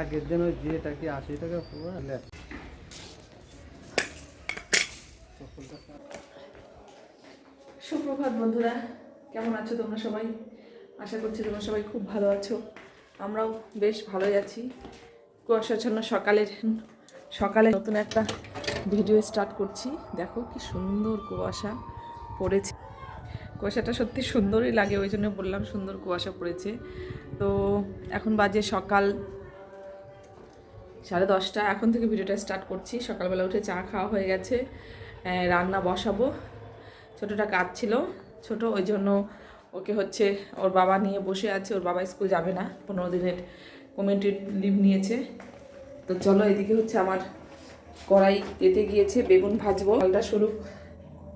আগের দিন ওই যেটা কি আশি টাকা পুরো সুপ্রভাত বন্ধুরা, কেমন আছো তোমরা সবাই? আশা করছি তোমরা সবাই খুব ভালো আছো। আমরাও বেশ ভালোই আছি। কুয়াশাচ্ছন্ন সকালের, সকালে নতুন একটা ভিডিও স্টার্ট করছি। দেখো কি সুন্দর কুয়াশা পড়েছে। কুয়াশাটা সত্যি সুন্দরই লাগে, ওই জন্য বললাম সুন্দর কুয়াশা পড়েছে। তো এখন বাজে সকাল সাড়ে দশটা। এখন থেকে ভিডিওটা স্টার্ট করছি। সকালবেলা উঠে চা খাওয়া হয়ে গেছে। রান্না বসাবো। ছোটোটা কাজ ছিল ছোট ওই জন্য ওকে হচ্ছে ওর বাবা নিয়ে বসে আছে। ওর বাবা স্কুল যাবে না। পনেরো দিনের কমিউনিটি লিভ নিয়েছে। তো চলো এদিকে হচ্ছে আমার কড়াই পেতে গিয়েছে। বেগুন ভাজবো। ডালটা শুরু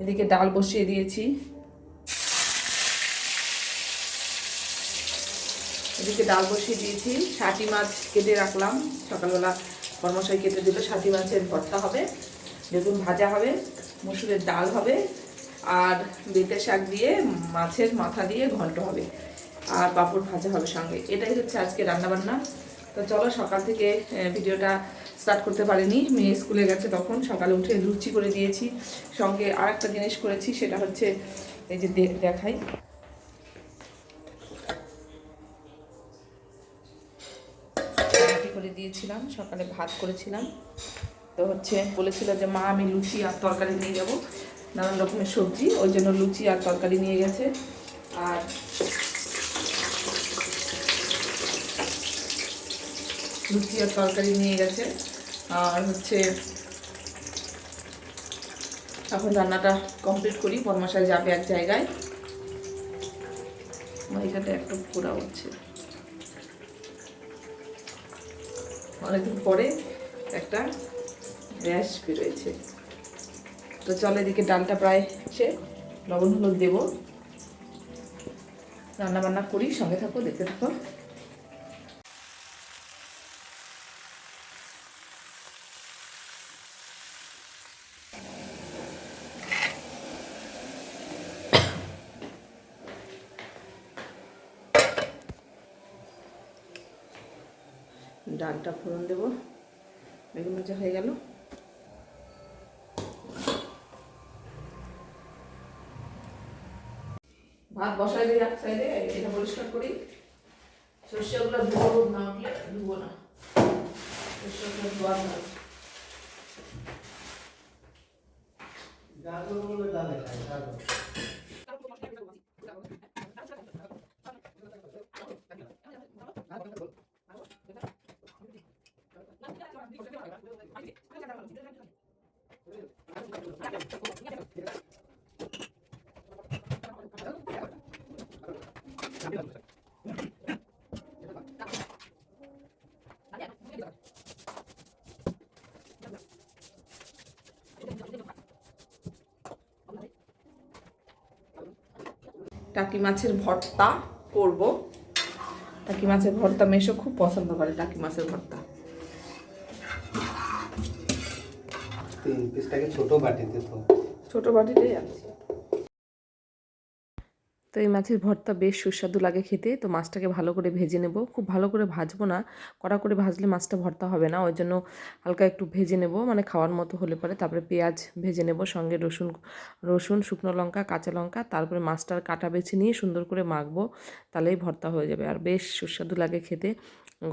এদিকে ডাল বসিয়ে দিয়েছি। এদিকে ডাল বসিয়ে দিয়েছি। ষাটি মাছ কেটে রাখলাম। সকালবেলা কর্মশাই কেটে দিল। ষাটি মাছের ভর্তা হবে, বেগুন ভাজা হবে, মসুরের ডাল হবে, আর বেতে শাক দিয়ে মাছের মাথা দিয়ে ঘন্ট হবে, আর পাঁপড় ভাজা হবে সঙ্গে। এটাই হচ্ছে আজকে রান্নাবান্না। তো চলো, সকাল থেকে ভিডিওটা স্টার্ট করতে পারিনি। মেয়ে স্কুলে গেছে তখন। সকালে উঠে লুচি করে দিয়েছি। সঙ্গে আর একটা জিনিস করেছি, সেটা হচ্ছে এই যে দেখাই রুটি করে দিয়েছিলাম, সকালে ভাত করেছিলাম। তো হচ্ছে বলেছিল যে, মা, আমি লুচি আর তরকারি নিয়ে যাব। নানান রকমের সবজি। ওই জন্য লুচি আর তরকারি নিয়ে গেছে। আর লুচি আর তরকারি নিয়ে গেছে। আর হচ্ছে এখন রান্নাটা কমপ্লিট করি। পরমাশায় যাবে এক জায়গায়। আমার একটু পোড়া হচ্ছে। অনেকদিন পরে একটা র্যাশ বেরোয়েছে। তো চলো এদিকে ডালটা প্রায় সে লবণ হলুদ দেবো। রান্না বান্না করি, সঙ্গে থাকো, দেখতে থাকো। ডালটা ফোড়ন দেবো। বেগুন ভাজা হয়ে গেল। ভাত বসাই দিই এক সাইডে এটা পরিষ্কার করি। সর্ষেগুলো ধুবো না উঠলে ধুবো না। সর্ষেগুলো ধোয়া ভালো গাজরগুলো ডালে খায় গাজর। টাকি মাছের ভর্তা করব। টাকি মাছের ভর্তা মেশো খুব পছন্দ করে টাকি মাছের ভর্তা। তিন পিসটাকে ছোট বাটিতে তো ছোট বাটিতেই তো এই মাছের ভর্তা বেশ সুস্বাদু লাগে খেতে, তো মাছটাকে ভালো করে ভেজে নেব। খুব ভালো করে ভাজবো না, কড়া করে ভাজলে মাছটা ভর্তা হবে না, ওই জন্য হালকা একটু ভেজে নেব মানে খাওয়ার মতো হলে পরে। তারপরে পেঁয়াজ ভেজে নেব, সঙ্গে রসুন রসুন, শুকনো লঙ্কা, কাঁচা লঙ্কা, তারপরে মাছটার কাটা বেছে নিয়ে সুন্দর করে মাখবো, তাহলেই ভর্তা হয়ে যাবে। আর বেশ সুস্বাদু লাগে খেতে,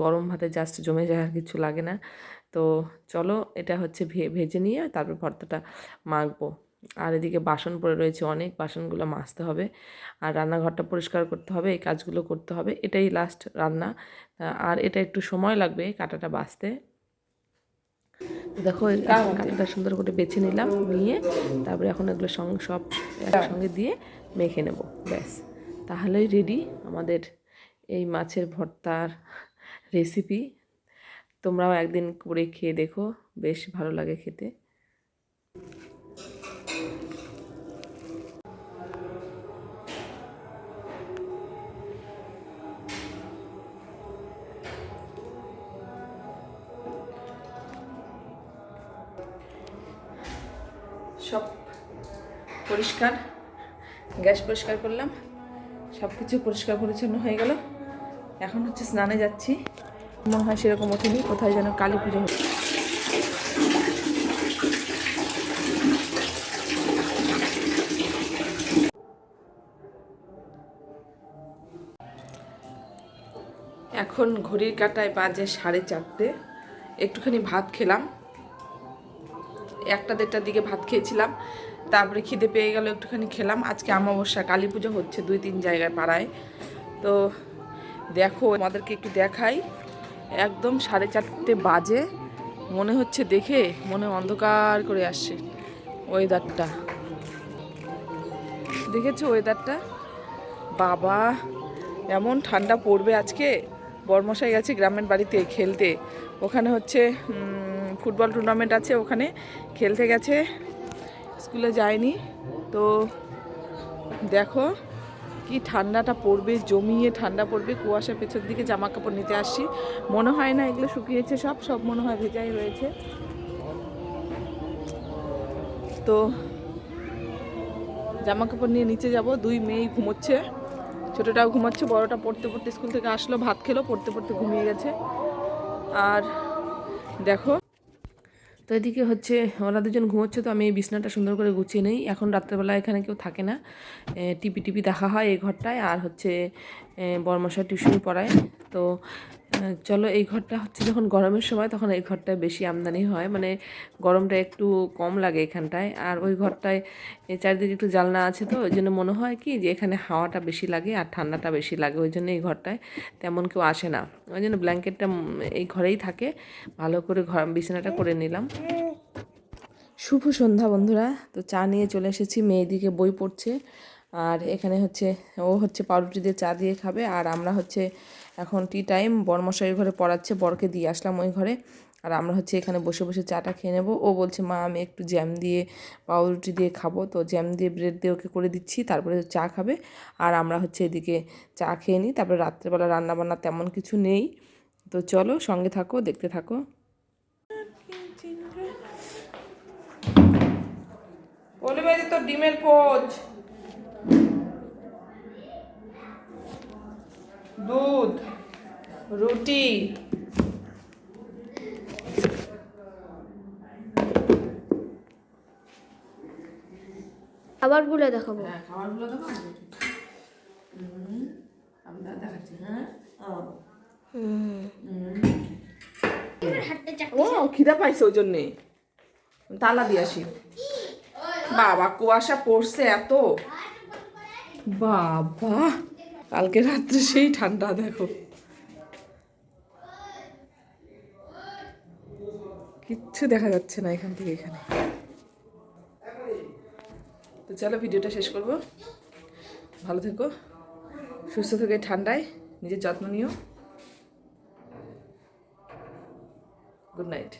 গরম ভাতে জাস্ট জমে যায় আর কিছু লাগে না। তো চলো এটা হচ্ছে ভে ভেজে নিয়ে তারপর ভর্তাটা মাখবো। আর এদিকে বাসন পড়ে রয়েছে অনেক বাসনগুলো মাজতে হবে। আর রান্নাঘরটা পরিষ্কার করতে হবে এই কাজগুলো করতে হবে এটাই লাস্ট রান্না। আর এটা একটু সময় লাগবে কাটাটা বাছতে দেখো এই কাটাটা সুন্দর করে বেছে নিলাম নিয়ে তারপরে এখন এগুলো সঙ্গে সব একসঙ্গে দিয়ে মেখে নেব ব্যাস। তাহলেই রেডি আমাদের এই মাছের ভর্তার রেসিপি তোমরাও একদিন করে খেয়ে দেখো, বেশ ভালো লাগে খেতে। সব পরিষ্কার, গ্যাস পরিষ্কার করলাম সব কিছু পরিষ্কার পরিচ্ছন্ন হয়ে গেল। এখন হচ্ছে স্নানে যাচ্ছি। মনে হয় সেরকম ওঠেনি, কোথায় যেন কালী পুজো হচ্ছে। এখন ঘড়ির কাটায় বাজে সাড়ে চারটে, একটুখানি ভাত খেলাম। একটা দেড়টার দিকে ভাত খেয়েছিলাম, তারপরে খিদে পেয়ে গেল, একটুখানি খেলাম। আজকে অমাবস্যা, কালী পুজো হচ্ছে দুই তিন জায়গায় পাড়ায়। তো দেখো আমাদেরকে একটু দেখাই। একদম সাড়ে চারটে বাজে। মনে হচ্ছে দেখে মনে অন্ধকার করে আসছে ওয়েদারটা দেখেছ ওয়েদারটা বাবা, এমন ঠান্ডা পড়বে আজকে। বর্মশাই গেছে গ্রামের বাড়িতে খেলতে। ওখানে হচ্ছে ফুটবল টুর্নামেন্ট আছে ওখানে। খেলতে গেছে, স্কুলে যায়নি। তো দেখো কি ঠান্ডাটা পড়বে, জমিয়ে ঠান্ডা পড়বে কুয়াশা পেছন দিকে জামা কাপড় নিতে আসছি। মনে হয় না এগুলো শুকিয়েছে সব সব মনে হয় ভেজাই রয়েছে। তো জামা কাপড় নিয়ে নিচে যাব, দুই মেয়েই ঘুমোচ্ছে। ছোটোটাও ঘুমাচ্ছে, বড়টা পড়তে পড়তে স্কুল থেকে আসলো, ভাত খেলো, পড়তে পড়তে ঘুমিয়ে গেছে। আর দেখো তো এদিকে হচ্ছে ওরা দুজন ঘুমোচ্ছে তো আমি এই বিছনাটা সুন্দর করে গুছিয়ে নেই। এখন রাত্রেবেলা এখানে কেউ থাকে না। টিপি টিপি দেখা হয় এই ঘরটায়। আর হচ্ছে এ, বর্মশাই টিউশন পড়ায়। তো চলো এই ঘরটা হচ্ছে যখন গরমের সময়, তখন এই ঘরটায় বেশি আমদানি হয়। মানে গরমটা একটু কম লাগে এখানটায়। আর ওই ঘরটায় চারিদিকে একটু জানলা আছে তো, ওই জন্য মনে হয় কি যে এখানে হাওয়াটা বেশি লাগে আর ঠান্ডাটা বেশি লাগে, ওই জন্য এই ঘরটায় তেমন কেউ আসে না। ওই জন্য ব্ল্যাঙ্কেটটা এই ঘরেই থাকে। ভালো করে ঘর বিছানাটা করে নিলাম। শুভ সন্ধ্যা বন্ধুরা। তো চা নিয়ে চলে এসেছি মেয়েদিকে বই পড়ছে। আর এখানে হচ্ছে, ও হচ্ছে পাউরুটি দিয়ে চা দিয়ে খাবে। আর আমরা হচ্ছে এখন টি টাইম বরমশাইয়ের ঘরে পড়াচ্ছে, বরকে দিয়ে আসলাম ওই ঘরে। আর আমরা হচ্ছে এখানে বসে বসে চাটা খেয়ে নেব। ও বলছে, মা, আমি একটু জ্যাম দিয়ে, পাউরুটি দিয়ে খাব। তো জ্যাম দিয়ে ব্রেড দিয়ে ওকে করে দিচ্ছি, তারপরে চা খাবে। আর আমরা হচ্ছে এদিকে চা খেয়ে নিই। তারপরে রাত্রেবেলা রান্নাবান্না তেমন কিছু নেই। তো চলো, সঙ্গে থাকো, দেখতে থাকো। বলে তোর ডিমের পোচ। দুধ রুটি। খাবারগুলো দেখাবো। হ্যাঁ খাবারগুলো আমি দেখাচ্ছি হ্যাঁ? ও খিদা পাইছে ওই জন্যে। তালা দিয়ে আসি। বাবা কুয়াশা পড়ছে এত। বাবা। কালকে রাত্রে সেই ঠান্ডা, দেখো। কিচ্ছু দেখা যাচ্ছে না এখান থেকে এখানে। তো চলো ভিডিওটা শেষ করব। ভালো থেকো, সুস্থ থেকে ঠান্ডায়, নিজের যত্ন নিও। Good night